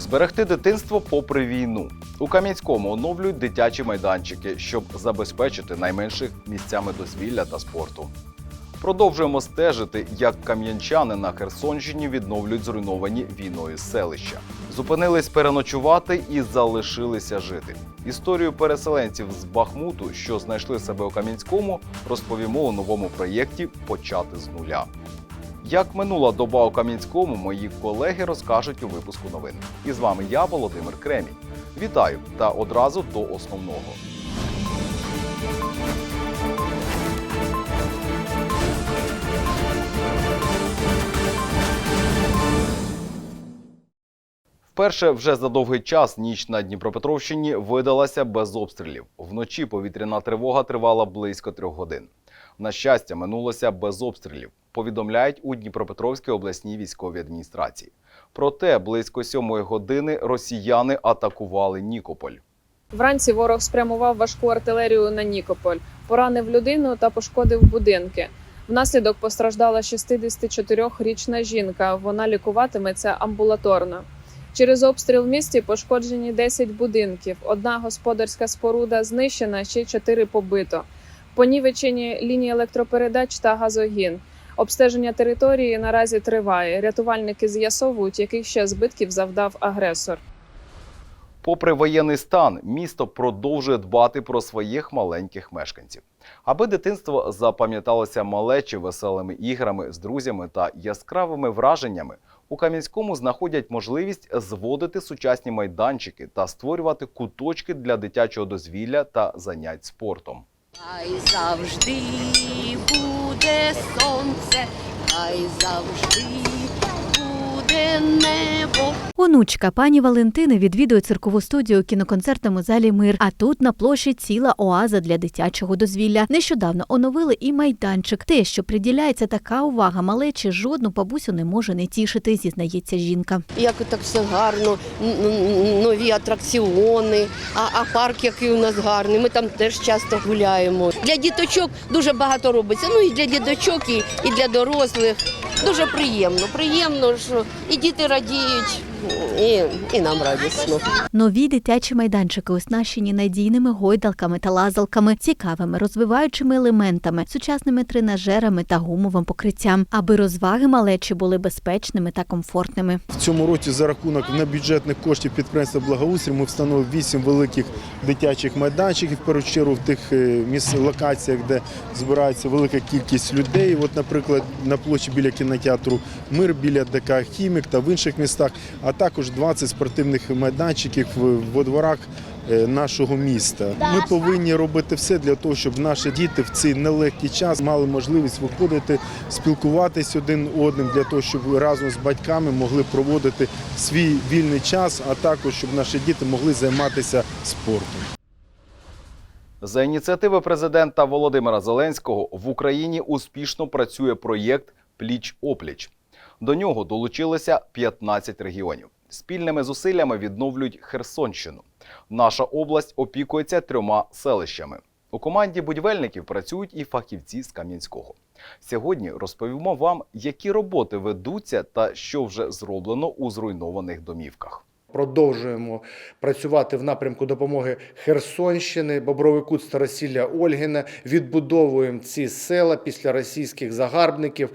Зберегти дитинство попри війну. У Кам'янському оновлюють дитячі майданчики, щоб забезпечити найменших місцями дозвілля та спорту. Продовжуємо стежити, як кам'янчани на Херсонщині відновлюють зруйновані війною селища. Зупинились переночувати і залишилися жити. Історію переселенців з Бахмуту, що знайшли себе у Кам'янському, розповімо у новому проєкті Почати з нуля. Як минула доба у Кам'янському, мої колеги розкажуть у випуску новин. І з вами я, Володимир Кремінь. Вітаю та одразу до основного. Вперше вже за довгий час ніч на Дніпропетровщині видалася без обстрілів. Вночі повітряна тривога тривала близько трьох годин. На щастя, минулося без обстрілів. Повідомляють у Дніпропетровській обласній військовій адміністрації. Проте близько сьомої години росіяни атакували Нікополь. Вранці ворог спрямував важку артилерію на Нікополь, поранив людину та пошкодив будинки. Внаслідок постраждала 64-річна жінка. Вона лікуватиметься амбулаторно. Через обстріл в місті пошкоджені 10 будинків. Одна господарська споруда знищена, ще 4 побито. Понівечені лінії електропередач та газогін. Обстеження території наразі триває. Рятувальники з'ясовують, яких ще збитків завдав агресор. Попри воєнний стан, місто продовжує дбати про своїх маленьких мешканців. Аби дитинство запам'яталося малечі веселими іграми з друзями та яскравими враженнями, у Кам'янському знаходять можливість зводити сучасні майданчики та створювати куточки для дитячого дозвілля та занять спортом. Хай завжди буде сонце, хай завжди небо. Онучка пані Валентини відвідує циркову студію у кіноконцертному залі Мир. А тут на площі ціла оаза для дитячого дозвілля. Нещодавно оновили і майданчик. Те, що приділяється така увага малечі, жодну бабусю не може не тішити, зізнається жінка. Як так все гарно, нові атракціони, а, а парк який у нас гарний. Ми там теж часто гуляємо. Для діточок дуже багато робиться. Ну і для діточок, і, і для дорослих. Дуже приємно. Приємно, що і діти радіють, і, і нам радісно. Нові дитячі майданчики оснащені надійними гойдалками та лазалками, цікавими розвиваючими елементами, сучасними тренажерами та гумовим покриттям, аби розваги малечі були безпечними та комфортними. В цьому році за рахунок небюджетних коштів підприємства благоустрій ми встановили вісім великих дитячих майданчиків. В першу чергу в тих е, місць локаціях, де збирається велика кількість людей. От, наприклад, на площі біля кінотеатру Мир, біля ДК Хімік та в інших містах, а також 20 спортивних майданчиків в- во дворах. е, Нашого міста ми повинні робити все для того, щоб наші діти в цей нелегкий час мали можливість виходити, спілкуватись один одним, для того, щоб разом з батьками могли проводити свій вільний час, а також щоб наші діти могли займатися спортом. За ініціативи президента Володимира Зеленського в Україні успішно працює проєкт Пліч опліч. До нього долучилися 15 регіонів. Спільними зусиллями відновлюють Херсонщину. Наша область опікується трьома селищами. У команді будівельників працюють і фахівці з Кам'янського. Сьогодні розповімо вам, які роботи ведуться та що вже зроблено у зруйнованих домівках. Продовжуємо працювати в напрямку допомоги Херсонщини, Бобровий Кут, Старосілля, Ольгіна. Відбудовуємо ці села після російських загарбників.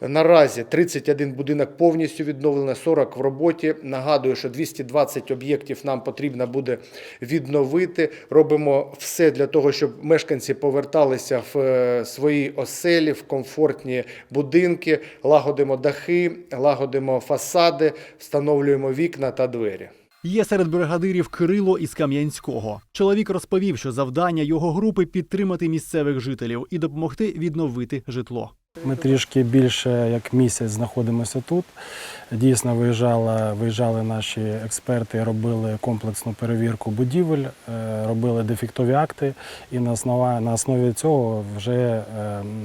Наразі 31 будинок повністю відновлено, 40 в роботі. Нагадую, що 220 об'єктів нам потрібно буде відновити. Робимо все для того, щоб мешканці поверталися в е, свої оселі, в комфортні будинки, лагодимо дахи, лагодимо фасади, встановлюємо вікна та двері. Є серед бригадирів Кирило із Кам'янського. Чоловік розповів, що завдання його групи підтримати місцевих жителів і допомогти відновити житло. Ми трішки більше як місяць знаходимося тут. Дійсно, виїжджали, виїжджали наші експерти, робили комплексну перевірку будівель, е, робили дефектові акти, і на основі, на основі цього вже е,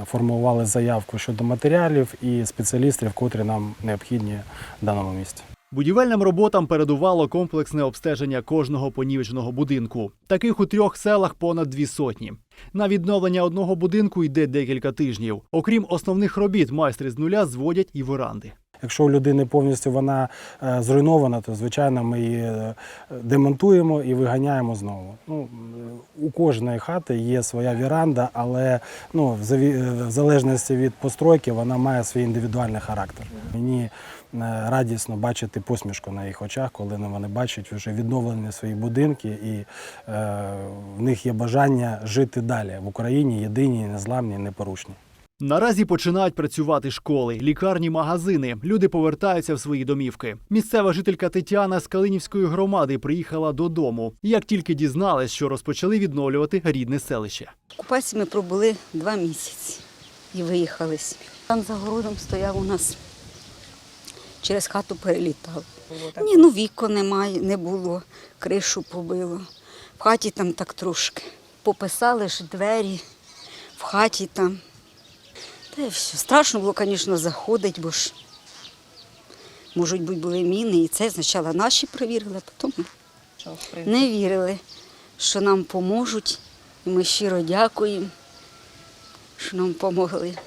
формували заявку щодо матеріалів і спеціалістів, котрі нам необхідні в даному місці. Будівельним роботам передувало комплексне обстеження кожного понівеченого будинку. Таких у трьох селах понад дві сотні. На відновлення одного будинку йде декілька тижнів. Окрім основних робіт, майстри з нуля зводять і веранди. Якщо у людини повністю вона е, зруйнована, то звичайно ми її е, демонтуємо і виганяємо знову. Ну, е, у кожної хати є своя віранда, але ну, в залежності від постройки вона має свій індивідуальний характер. Мені радісно бачити посмішку на їх очах, коли вони бачать вже відновлені свої будинки, і е, в них є бажання жити далі в Україні, єдині, незламні, непорушні. Наразі починають працювати школи, лікарні, магазини. Люди повертаються в свої домівки. Місцева жителька Тетяна з Калинівської громади приїхала додому. Як тільки дізналась, що розпочали відновлювати рідне селище. В ми пробули два місяці і виїхали. Там за городом стояв у нас, через хату перелітав. Ні, ну вікон немає, не було, кришу побило. В хаті там так трошки. Пописали ж двері в хаті там. Та й все. Страшно було, звісно, заходити, бо ж можуть бути були міни. І це спочатку наші перевірили, а потім не вірили, що нам поможуть. І ми щиро дякуємо, що нам допомогли.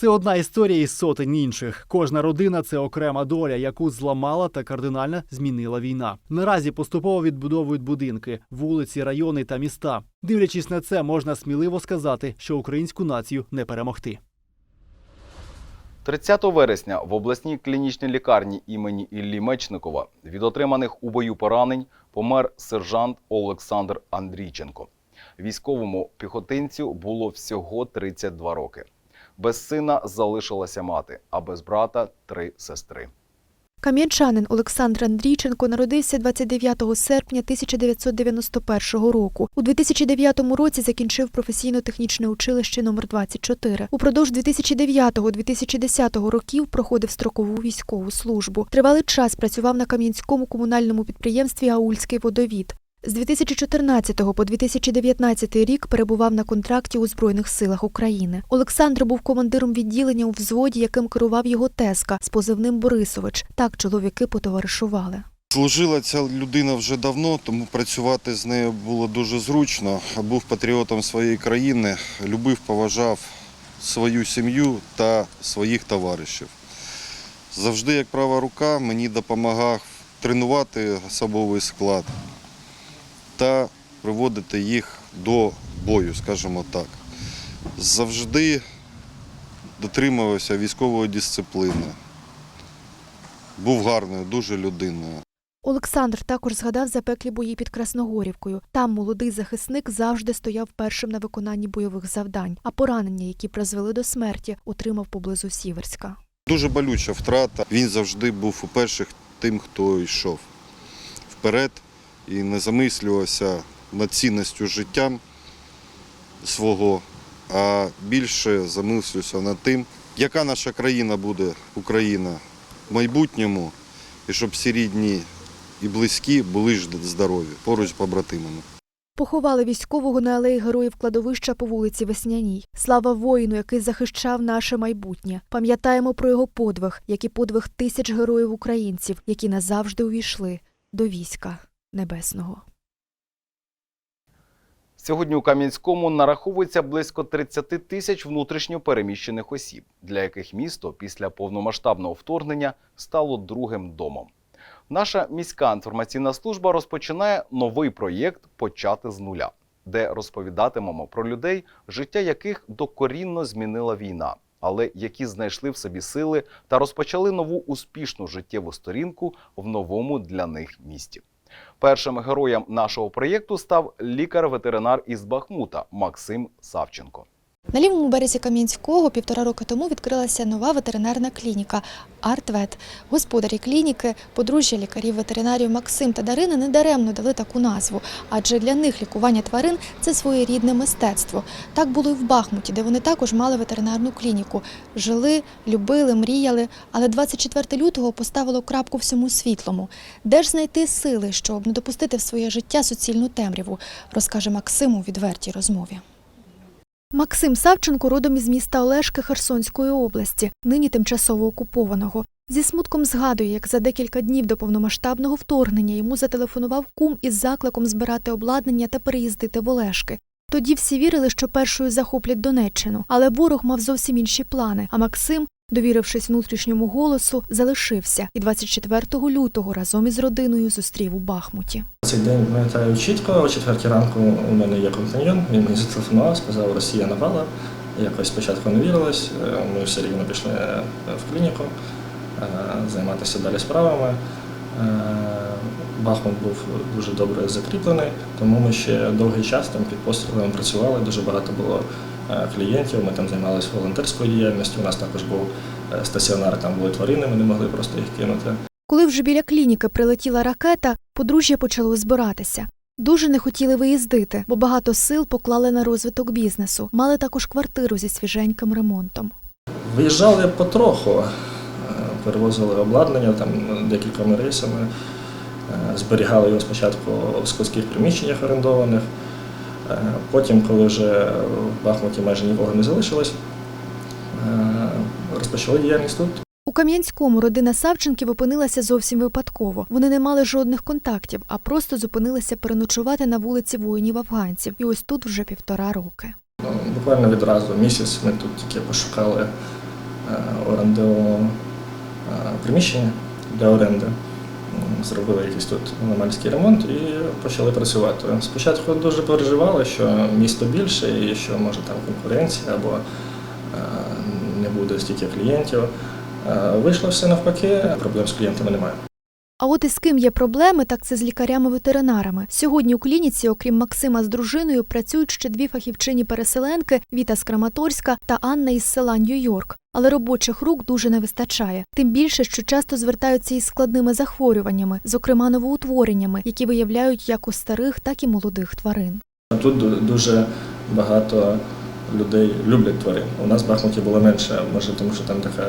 Це одна історія із сотень інших. Кожна родина це окрема доля, яку зламала та кардинально змінила війна. Наразі поступово відбудовують будинки, вулиці, райони та міста. Дивлячись на це, можна сміливо сказати, що українську націю не перемогти. 30 вересня в обласній клінічній лікарні імені Іллі Мечникова від отриманих у бою поранень помер сержант Олександр Андрійченко. Військовому піхотинцю було всього 32 роки. Без сина залишилася мати, а без брата три сестри. Кам'янчанин Олександр Андрійченко народився 29 серпня 1991 року. У 2009 році закінчив професійно-технічне училище номер 24 Упродовж 2009-2010 років проходив строкову військову службу. Тривалий час працював на Кам'янському комунальному підприємстві Аульський водовід. З 2014 по 2019 рік перебував на контракті у Збройних силах України. Олександр був командиром відділення у взводі, яким керував його тезка з позивним Борисович. Так чоловіки потоваришували. Служила ця людина вже давно, тому працювати з нею було дуже зручно. Був патріотом своєї країни, любив, поважав свою сім'ю та своїх товаришів. Завжди, як права рука, мені допомагав тренувати особовий склад та приводити їх до бою, скажімо так. Завжди дотримувався військової дисципліни. Був гарною, дуже людиною. Олександр також згадав запеклі бої під Красногорівкою. Там молодий захисник завжди стояв першим на виконанні бойових завдань, а поранення, які призвели до смерті, отримав поблизу Сіверська. Дуже болюча втрата. Він завжди був у перших тим, хто йшов вперед і не замислювався над цінністю життя свого, а більше замислювався над тим, яка наша країна буде, Україна, в майбутньому, і щоб всі рідні і близькі були ж здорові поруч з побратимами. Поховали військового на алеї героїв кладовища по вулиці Весняній. Слава воїну, який захищав наше майбутнє. Пам'ятаємо про його подвиг, як і подвиг тисяч героїв українців, які назавжди увійшли до війська небесного. Сьогодні у Кам'янському нараховується близько 30 тисяч внутрішньо переміщених осіб, для яких місто після повномасштабного вторгнення стало другим домом. Наша міська інформаційна служба розпочинає новий проєкт Почати з нуля, де розповідатимемо про людей, життя яких докорінно змінила війна, але які знайшли в собі сили та розпочали нову успішну життєву сторінку в новому для них місті. Першим героєм нашого проєкту став лікар-ветеринар із Бахмута Максим Савченко. На лівому березі Кам'янського півтора роки тому відкрилася нова ветеринарна клініка Артвет. Господарі клініки, подружжя лікарів-ветеринарів Максим та Дарина недаремно дали таку назву, адже для них лікування тварин це своєрідне мистецтво. Так було і в Бахмуті, де вони також мали ветеринарну клініку. Жили, любили, мріяли, але 24 лютого поставило крапку всьому світлому. Де ж знайти сили, щоб не допустити в своє життя суцільну темряву, розкаже Максим у відвертій розмові. Максим Савченко родом із міста Олешки Херсонської області, нині тимчасово окупованого. Зі смутком згадує, як за декілька днів до повномасштабного вторгнення йому зателефонував кум із закликом збирати обладнання та переїздити в Олешки. Тоді всі вірили, що першою захоплять Донеччину, але ворог мав зовсім інші плани. А Максим Довірившись внутрішньому голосу, залишився і 24 лютого разом із родиною зустрів у Бахмуті. Цей день пам'ятаю чітко, о четвертій ранку у мене є компаньйон, він мені зателефонував, сказав, Росія напала. Якось спочатку не вірилось, е, ми все рівно пішли е, в клініку е, займатися далі справами. Бахмут був дуже добре закріплений, тому ми ще довгий час там під пострілами працювали, дуже багато було клієнтів, ми там займалися волонтерською діяльністю, у нас також був е, стаціонар, там були тварини, ми не могли просто їх кинути. Коли вже біля клініки прилетіла ракета, подружжя почало збиратися. Дуже не хотіли виїздити, бо багато сил поклали на розвиток бізнесу. Мали також квартиру зі свіженьким ремонтом. Виїжджали потроху, е, перевозили обладнання там декількома рейсами, е, зберігали його спочатку в складських приміщеннях орендованих. Е, Потім, коли вже в Бахмуті майже нікого не залишилось, е, розпочали діяльність тут. У Кам'янському родина Савченків опинилася зовсім випадково. Вони не мали жодних контактів, а просто зупинилися переночувати на вулиці воїнів-афганців. І ось тут вже півтора роки. Ну, Буквально відразу місяць ми тут тільки пошукали е, е, приміщення для оренди. Зробили якийсь тут нормальний ремонт і почали працювати. Спочатку дуже переживали, що місто більше і що може там конкуренція або е, не буде стільки клієнтів. Е, Вийшло все навпаки, проблем з клієнтами немає. А от із ким є проблеми, так це з лікарями-ветеринарами. Сьогодні у клініці, окрім Максима з дружиною, працюють ще дві фахівчині-переселенки Віта з Краматорська та Анна із села Нью-Йорк. Але робочих рук дуже не вистачає. Тим більше, що часто звертаються із складними захворюваннями, зокрема новоутвореннями, які виявляють як у старих, так і молодих тварин. Тут дуже багато людей люблять тварин. У нас в Бахмуті було менше, може, тому що там така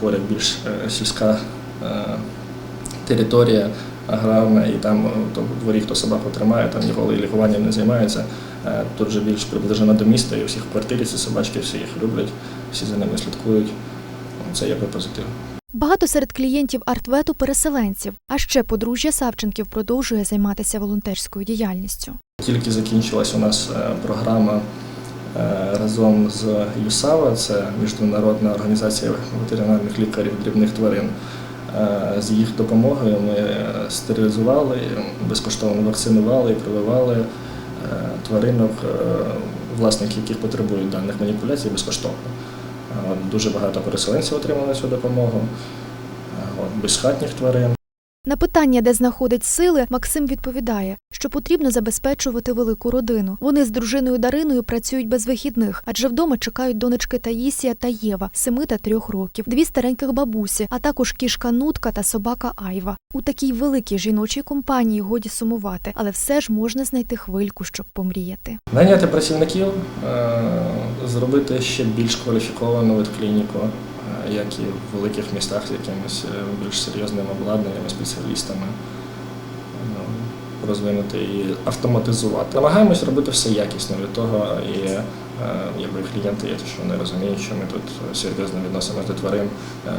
поряд більш е, сільська е, територія аграрна, і там е, то дворі, хто собаку тримає, там ніколи лікуванням не займається. Тут вже більш приближено до міста, і у всіх квартирі ці собачки, всі їх люблять, всі за ними слідкують. Це якби позитив. Багато серед клієнтів артвету переселенців. А ще подружжя Савченків продовжує займатися волонтерською діяльністю. Тільки закінчилась у нас е, програма е, разом з ЮСАВА, це Міжнародна організація ветеринарних лікарів дрібних тварин. Е, З їх допомогою ми стерилізували, безкоштовно вакцинували і прививали тваринок, власники яких потребують даних маніпуляцій безкоштовно. Дуже багато переселенців отримали цю допомогу, безхатніх тварин. На питання, де знаходить сили, Максим відповідає, що потрібно забезпечувати велику родину. Вони з дружиною Дариною працюють без вихідних, адже вдома чекають донечки Таїсія та Єва, семи та трьох років, дві стареньких бабусі, а також кішка Нутка та собака Айва. У такій великій жіночій компанії годі сумувати, але все ж можна знайти хвильку, щоб помріяти. Найняти працівників, е, зробити ще більш кваліфіковану ветклініку, клініку, як і в великих містах з якимось е, більш серйозним обладнанням, спеціалістами, ну, розвинути і автоматизувати. Намагаємось робити все якісно від того, і е, якби клієнти є, що вони розуміють, що ми тут серйозно відносимося до тварин е,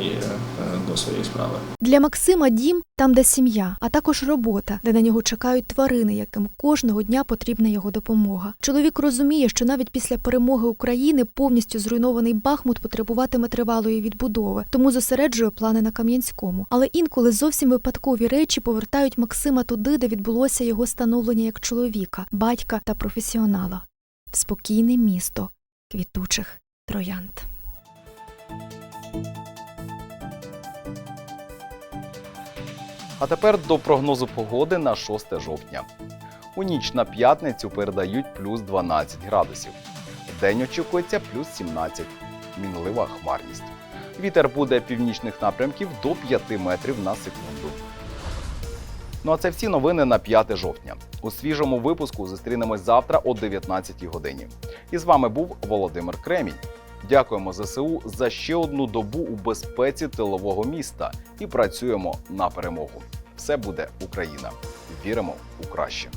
і е, до своєї справи. Для Максима дім там, де сім'я, а також робота, де на нього чекають тварини, яким кожного дня потрібна його допомога. Чоловік розуміє, що навіть після перемоги України повністю зруйнований Бахмут потребуватиме тривалої відбудови, тому зосереджує плани на Кам'янському. Але інколи зовсім випадкові речі повертають Максима туди, де відбулося його становлення як чоловіка, батька та професіонала в спокійне місто квітучих троянд. А тепер до прогнозу погоди на 6 жовтня. У ніч на п'ятницю передають плюс 12 градусів. Вдень очікується плюс 17. Мінлива хмарність. Вітер буде північних напрямків до 5 метрів на секунду. Ну а це всі новини на 5 жовтня. У свіжому випуску зустрінемось завтра о 19 годині. І з вами був Володимир Кремінь. Дякуємо ЗСУ за ще одну добу у безпеці тилового міста і працюємо на перемогу. Все буде Україна. Віримо у краще.